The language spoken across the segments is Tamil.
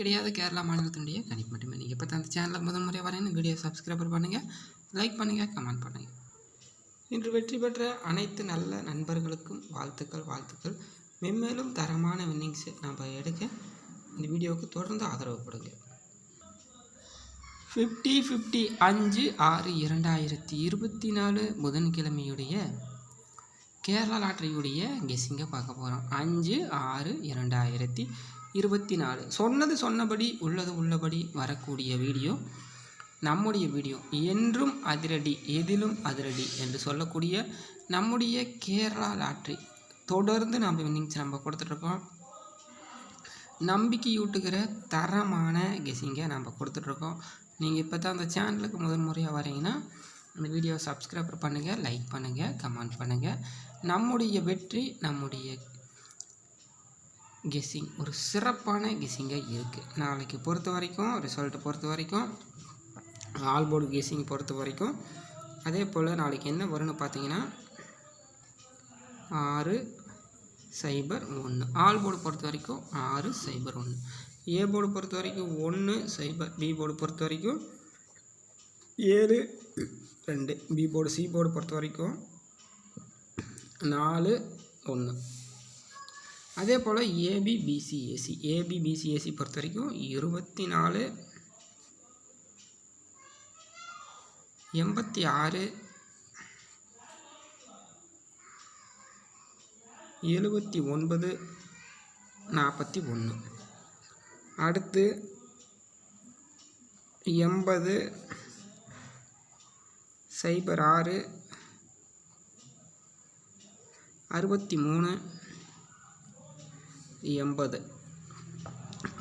கிடையாது. கேரளா மாநிலத்தினுடைய கணிப்பு மட்டுமே. நீங்கள் இப்போ அந்த சேனலில் முதல் முறையாக வரேன்னு வீடியோ சப்ஸ்கிரைபர் பண்ணுங்கள் லைக் பண்ணுங்கள் கமெண்ட் பண்ணுங்கள் இன்று வெற்றி பெற்ற அனைத்து நல்ல நண்பர்களுக்கும் வாழ்த்துக்கள் வாழ்த்துக்கள். மென்மேலும் தரமான வின்னிங்ஸை நம்ம எடுக்க இந்த வீடியோவுக்கு தொடர்ந்து ஆதரவு கொடுங்க. ஃபிஃப்டி ஃபிஃப்டி அஞ்சு ஆறு இரண்டாயிரத்தி இருபத்தி நாலு புதன்கிழமையுடைய கேரளா லாட்டரியுடைய கெஸ்ஸிங்கை பார்க்க போகிறோம் அஞ்சு ஆறு இரண்டாயிரத்தி இருபத்தி நாலு சொன்னது சொன்னபடி உள்ளது உள்ளபடி வரக்கூடிய வீடியோ நம்முடைய வீடியோ. என்றும் அதிரடி எதிலும் அதிரடி என்று சொல்லக்கூடிய நம்முடைய கேரளா லாட்ரி. தொடர்ந்து நம்ம இன்னிங்ஸ் நம்ம கொடுத்துட்ருக்கோம். நம்பிக்கையூட்டுகிற தரமான கெஸிங்கை நம்ம கொடுத்துட்ருக்கோம். நீங்கள் இப்போ தான் அந்த சேனலுக்கு முதல் முறையாக வரீங்கன்னா அந்த வீடியோவை சப்ஸ்கிரைபர் பண்ணுங்கள் லைக் பண்ணுங்கள் கமெண்ட் பண்ணுங்கள் நம்முடைய வெற்றி நம்முடைய கெஸ்ஸிங் ஒரு சிறப்பான கெஸ்ஸிங்காக இருக்குது நாளைக்கு பொறுத்த வரைக்கும் ரிசல்ட்டை பொறுத்த வரைக்கும் ஆல் போர்டு கெஸ்ஸிங் பொறுத்த வரைக்கும் அதே போல் நாளைக்கு என்ன வரும்னு பார்த்தீங்கன்னா ஆறு சைபர் ஒன்று ஆல் போர்டு பொறுத்த வரைக்கும் ஆறு சைபர் ஒன்று ஏ போர்டு பொறுத்த வரைக்கும் ஒன்று சைபர் பி போர்டு பொறுத்த வரைக்கும் ஏழு ரெண்டு. பி போர்டு சி போர்டு பொறுத்த வரைக்கும் நாலு ஒன்று அதே போல் ஏபிபிசிஏசி ஏபிபிசிஏசி பொறுத்த வரைக்கும் இருபத்தி நாலு எண்பத்தி ஆறு எழுபத்தி ஒன்பது நாற்பத்தி ஒன்று அடுத்து எண்பது சைபர் ஆறு அறுபத்தி மூணு எண்பது.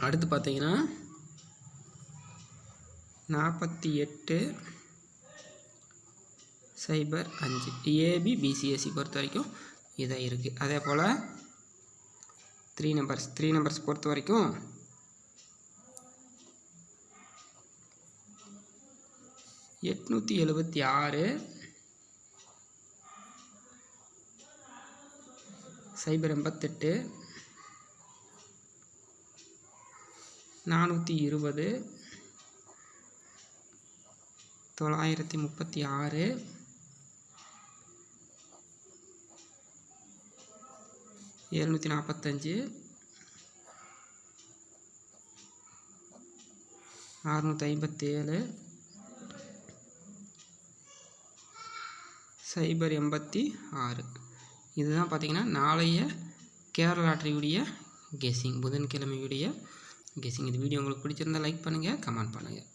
அடுத்து பார்த்தீங்கன்னா நாற்பத்தி எட்டு சைபர் அஞ்சு. ஏபி பிசிஎஸ்சி பொறுத்த வரைக்கும் இதாக இருக்குது அதே போல் த்ரீ நம்பர்ஸ் த்ரீ நம்பர்ஸ் பொறுத்த வரைக்கும் எட்நூற்றி எழுபத்தி ஆறு சைபர் எண்பத்தெட்டு நானூற்றி இருபது. தொள்ளாயிரத்தி முப்பத்தி ஆறு. எழுநூற்றி நாற்பத்தஞ்சு. அறுநூற்றி ஐம்பத்தேழு. சைபர் எண்பத்தி ஆறு. இதுதான் பார்த்திங்கன்னா நாளைய கேரளா லாட்ரியுடைய கெஸ்ஸிங் புதன்கிழமையுடைய கெஸ்ஸிங் இந்த வீடியோ உங்களுக்கு பிடிச்சிருந்தால் லைக் பண்ணுங்கள் கமெண்ட் பண்ணுங்கள்